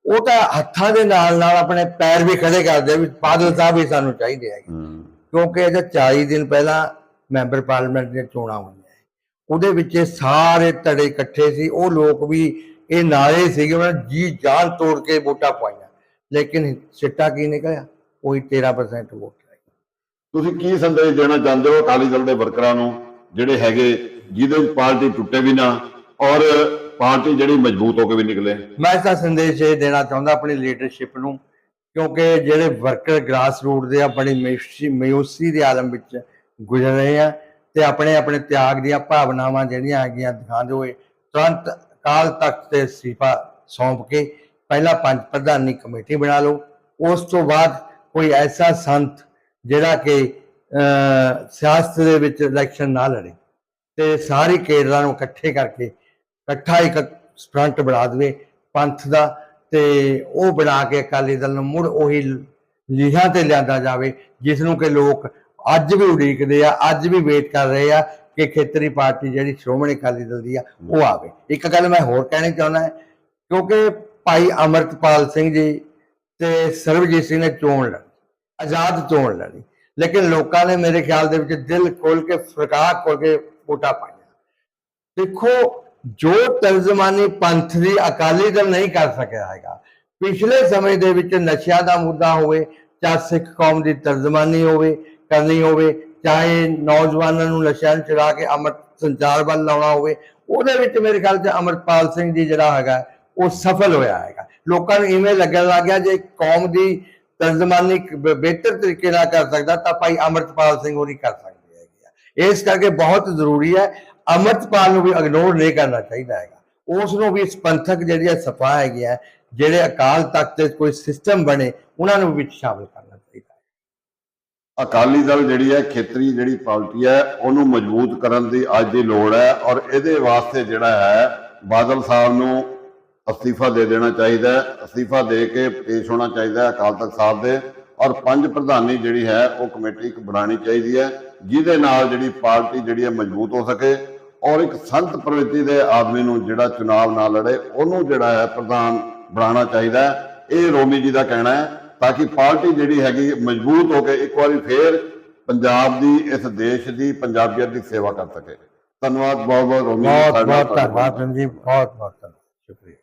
ਉਹ ਤਾਂ ਹੱਥਾਂ ਦੇ ਨਾਲ ਨਾਲ ਆਪਣੇ ਪੈਰ ਵੀ ਖੜੇ ਕਰਦੇ ਵੀ ਬਾਦਲ ਸਾਹਿਬ ਹੀ ਸਾਨੂੰ ਚਾਹੀਦੇ ਹੈਗੇ। ਹੂੰ। ਕਿਉਂਕਿ ਇਹਦੇ 40 ਦਿਨ ਪਹਿਲਾਂ ਮੈਂਬਰ ਪਾਰਲੀਮੈਂਟ ਦੀਆਂ ਚੋਣਾਂ ਹੋਈਆਂ ਉਹਦੇ ਵਿੱਚ ਸਾਰੇ ਧੜੇ ਇਕੱਠੇ ਸੀ। ਉਹ ਲੋਕ ਵੀ ਇਹ ਨਾਰੇ ਸੀਗੇ ਉਹਨਾਂ ਜੀ ਜਾਨ ਤੋੜ ਕੇ ਵੋਟਾਂ ਪਾਈਆਂ। ਲੇਕਿਨ ਸਿੱਟਾ ਕੀ ਨਿਕਲਿਆ? ਉਹੀ 13% ਵੋਟ ਤੁਸੀਂ ਕੀ ਸੰਦੇਸ਼ ਦੇਣਾ ਚਾਹੁੰਦੇ ਹੋ ਅਕਾਲੀ ਦਲ ਦੇ ਵਰਕਰਾਂ ਨੂੰ ਜਿਹੜੇ ਹੈਗੇ ਜਿਹਦੇ ਵਿੱਚ ਪਾਰਟੀ ਟੁੱਟੇ ਵੀ ਨਾ? ਔਰ ਪਾਰਟੀ ਜਿਹੜੀ ਮਜ਼ਬੂਤ ਹੋ ਕੇ ਵੀ ਨਿਕਲੇ। ਮੈਂ ਤਾਂ ਸੰਦੇਸ਼ ਇਹ ਦੇਣਾ ਚਾਹੁੰਦਾ ਆਪਣੀ ਲੀਡਰਸ਼ਿਪ ਨੂੰ, ਕਿਉਂਕਿ ਜਿਹੜੇ ਵਰਕਰ ਗ੍ਰਾਸ ਰੂਟ ਦੇ ਆ, ਬੜੀ ਮਾਯੂਸੀ ਮਾਯੂਸੀ ਦੇ ਆਲਮ ਵਿੱਚ ਗੁਜ਼ਰ ਰਹੇ ਆ ਤੇ ਆਪਣੇ ਆਪਣੇ ਤਿਆਗ ਦੀਆਂ ਭਾਵਨਾਵਾਂ ਜਿਹੜੀਆਂ ਹੈਗੀਆਂ ਦਿਖਾਉਂਦੇ ਹੋਏ ਤੁਰੰਤ ਅਕਾਲ ਤਖਤ ਤੇ ਅਸਤੀਫਾ ਸੌਂਪ ਕੇ ਪਹਿਲਾਂ ਪੰਜ ਪ੍ਰਧਾਨੀ ਕਮੇਟੀ ਬਣਾ ਲਓ। ਉਸ ਤੋਂ ਬਾਅਦ ਕੋਈ ਐਸਾ ਸੰਤ ਜਿਹੜਾ ਕਿ ਸਿਆਸਤ ਦੇ ਵਿੱਚ ਇਲੈਕਸ਼ਨ ਨਾ ਲੜੇ ਤੇ ਸਾਰੀ ਕੇਡਰਾਂ ਨੂੰ ਇਕੱਠੇ ਕਰਕੇ ਇਕੱਠਾ ਇੱਕ ਫਰੰਟ ਬਣਾ ਦੇਵੇ ਪੰਥ ਦਾ ਤੇ ਉਹ ਬਣਾ ਕੇ ਅਕਾਲੀ ਦਲ ਨੂੰ ਮੁੜ ਉਹੀ ਲੀਹਾਂ ਤੇ ਲਿਆਂਦਾ ਜਾਵੇ ਜਿਸ ਨੂੰ ਕਿ ਲੋਕ ਅੱਜ ਵੀ ਉਡੀਕਦੇ ਆ, ਅੱਜ ਵੀ ਵੇਟ ਕਰ ਰਹੇ ਆ ਕਿ ਖੇਤਰੀ ਪਾਰਟੀ ਜਿਹੜੀ ਸ਼੍ਰੋਮਣੀ ਅਕਾਲੀ ਦਲ ਦੀ ਆ, ਉਹ ਆਵੇ। ਇੱਕ ਗੱਲ ਮੈਂ ਹੋਰ ਕਹਿਣੀ ਚਾਹੁੰਦਾ ਹਾਂ, ਕਿਉਂਕਿ ਭਾਈ ਅਮਰਤਪਾਲ ਸਿੰਘ ਜੀ ਤੇ ਸਰਬਜੀਤ ਸਿੰਘ ਨੇ ਚੋਣ ਲੜੀ, ਆਜ਼ਾਦ ਚੋਣ ਲੜੀ, ਲੇਕਿਨ ਲੋਕਾਂ ਨੇ ਮੇਰੇ ਖਿਆਲ ਦੇ ਵਿੱਚ ਦਿਲ ਖੋਲ ਕੇ ਫਰਕਾ ਖੋਲ ਕੇ ਵੋਟਾਂ ਪਾਈਆਂ। ਦੇਖੋ ਜੋ ਤਰਜਮਾਨੀ ਪੰਥ ਦੀ ਅਕਾਲੀ ਦਲ ਨਹੀਂ ਕਰ ਸਕਿਆ ਹੈਗਾ, ਪਿਛਲੇ ਸਮੇਂ ਦੇ ਵਿੱਚ ਨਸ਼ਿਆਂ ਦਾ ਮੁੱਦਾ ਹੋਵੇ, ਚਾਹੇ ਸਿੱਖ ਕੌਮ ਦੀ ਤਰਜਮਾਨੀ ਹੋਵੇ, ਕਰਨੀ ਹੋਵੇ, ਚਾਹੇ ਨੌਜਵਾਨਾਂ ਨੂੰ ਨਸ਼ਿਆਂ ਨੂੰ ਚੜਾ ਕੇ ਅਮਰ ਸੰਚਾਰ ਵੱਲ ਲਾਉਣਾ ਹੋਵੇ, ਉਹਦੇ ਵਿੱਚ ਮੇਰੇ ਖਿਆਲ 'ਚ ਅਮਰਪਾਲ ਸਿੰਘ ਜੀ ਜਿਹੜਾ ਹੈਗਾ, ਉਹ ਸਫਲ ਹੋਇਆ ਹੈਗਾ ਲੋਕਾਂ ਨੂੰ ਇਵੇਂ ਲੱਗਣ ਲੱਗ ਗਿਆ ਜੇ ਕੌਮ ਦੀ ਤਰਜਮਾਨੀ ਬਿਹਤਰ ਤਰੀਕੇ ਨਾਲ ਕਰ ਸਕਦਾ, ਤਾਂ ਭਾਈ ਅਮਰਪਾਲ ਸਿੰਘ ਉਹ ਨਹੀਂ ਕਰ ਸਕਦੇ ਹੈਗੇ ਆ। ਇਸ ਕਰਕੇ ਬਹੁਤ ਜ਼ਰੂਰੀ ਹੈ ਅਮਰਪਾਲ ਨੂੰ ਵੀ ਇਗਨੋਰ ਨਹੀਂ ਕਰਨਾ ਚਾਹੀਦਾ ਹੈਗਾ। ਉਸ ਨੂੰ ਵੀ ਪੰਥਕ ਜਿਹੜੀ ਹੈ ਸਫਾ ਹੈਗੀ ਹੈ ਜਿਹੜੇ ਅਕਾਲ ਤਖਤ ਤੇ ਕੋਈ ਸਿਸਟਮ ਬਣੇ, ਉਹਨਾਂ ਨੂੰ ਵਿੱਚ ਸ਼ਾਮਲ ਕਰਨਾ ਚਾਹੀਦਾ ਹੈ। ਅਕਾਲੀ ਦਲ ਜਿਹੜੀ ਹੈ, ਖੇਤਰੀ ਜਿਹੜੀ ਪਾਰਟੀ ਹੈ, ਉਹਨੂੰ ਮਜ਼ਬੂਤ ਕਰਨ ਦੀ ਅੱਜ ਦੀ ਲੋੜ ਹੈ ਔਰ ਇਹਦੇ ਵਾਸਤੇ ਜਿਹੜਾ ਹੈ, ਬਾਦਲ ਸਾਹਿਬ ਨੂੰ ਅਸਤੀਫਾ ਦੇ ਦੇਣਾ ਚਾਹੀਦਾ ਹੈ। ਅਸਤੀਫਾ ਦੇ ਕੇ ਪੇਸ਼ ਹੋਣਾ ਚਾਹੀਦਾ ਹੈ ਅਕਾਲ ਤਖਤ ਸਾਹਿਬ ਦੇ ਔਰ ਪੰਜ ਪ੍ਰਧਾਨੀ ਜਿਹੜੀ ਹੈ, ਉਹ ਕਮੇਟੀ ਇੱਕ ਬਣਾਉਣੀ ਚਾਹੀਦੀ ਹੈ, ਜਿਹਦੇ ਨਾਲ ਜਿਹੜੀ ਪਾਰਟੀ ਜਿਹੜੀ ਹੈ ਮਜ਼ਬੂਤ ਹੋ ਸਕੇ। ਔਰ ਇੱਕ ਸੰਤ ਪ੍ਰਵਿਰਤੀ ਦੇ ਆਦਮੀ ਨੂੰ ਜਿਹੜਾ ਚੁਣਾਵ ਨਾ ਲੜੇ ਉਹਨੂੰ ਜਿਹੜਾ ਹੈ ਪ੍ਰਧਾਨ ਬਣਾਉਣਾ ਚਾਹੀਦਾ ਇਹ ਰੋਮੀ ਜੀ ਦਾ ਕਹਿਣਾ ਹੈ ਤਾਂ ਕਿ ਪਾਰਟੀ ਜਿਹੜੀ ਹੈਗੀ ਮਜ਼ਬੂਤ ਹੋ ਕੇ ਇੱਕ ਵਾਰੀ ਫੇਰ ਪੰਜਾਬ ਦੀ ਇਸ ਦੇਸ਼ ਦੀ ਪੰਜਾਬੀਅਤ ਦੀ ਸੇਵਾ ਕਰ ਸਕੇ। ਧੰਨਵਾਦ ਬਹੁਤ ਬਹੁਤ ਰੋਮੀ ਜੀ, ਬਹੁਤ ਬਹੁਤ ਧੰਨਵਾਦ ਜੀ ਬਹੁਤ ਬਹੁਤ ਧੰਨਵਾਦ ਸ਼ੁਕਰੀਆ।